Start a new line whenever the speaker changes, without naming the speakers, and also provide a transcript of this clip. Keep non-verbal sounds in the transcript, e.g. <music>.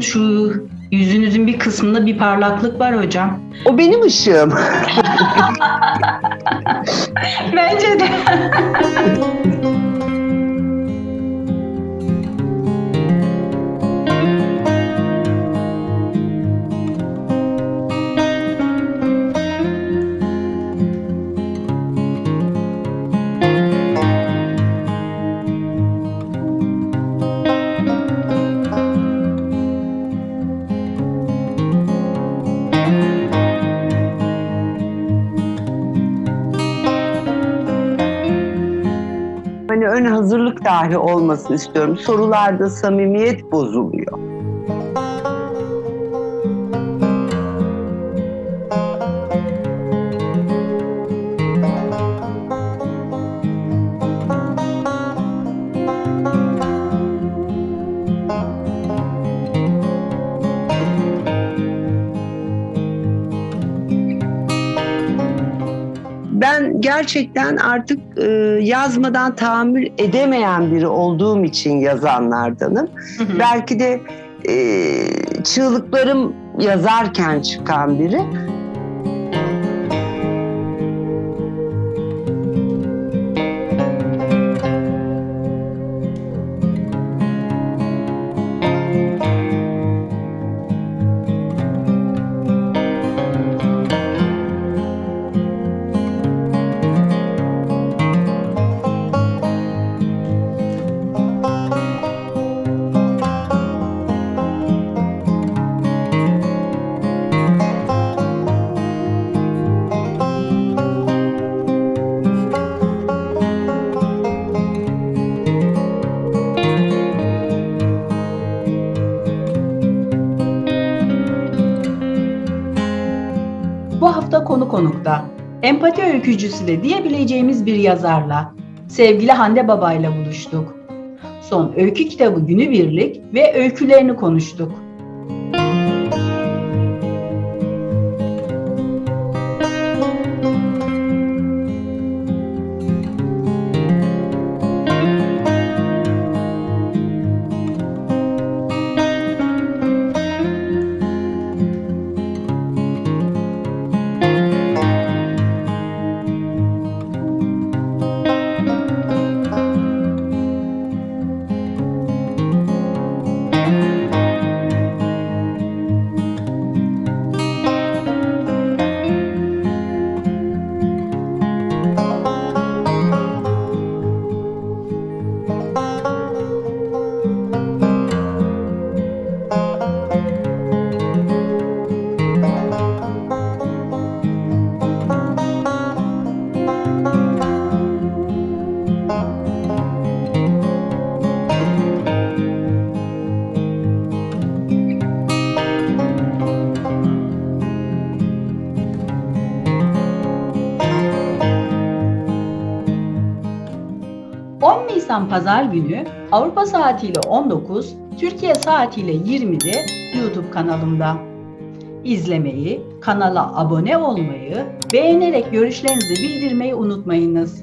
şu yüzünüzün bir kısmında bir parlaklık var hocam.
O benim ışığım. <laughs>
Bence de. <laughs>
ön hazırlık dahi olmasını istiyorum. Sorularda samimiyet bozuluyor. Ben gerçekten artık e, yazmadan tahammül edemeyen biri olduğum için yazanlardanım.
Hı hı.
Belki de e, çığlıklarım yazarken çıkan biri.
Hafta konu konukta. Empati öykücüsü de diyebileceğimiz bir yazarla, sevgili Hande Baba ile buluştuk. Son öykü kitabı Günübirlik ve öykülerini konuştuk. Nisan Pazar günü Avrupa saatiyle 19, Türkiye saatiyle 20'de YouTube kanalımda. İzlemeyi, kanala abone olmayı, beğenerek görüşlerinizi bildirmeyi unutmayınız.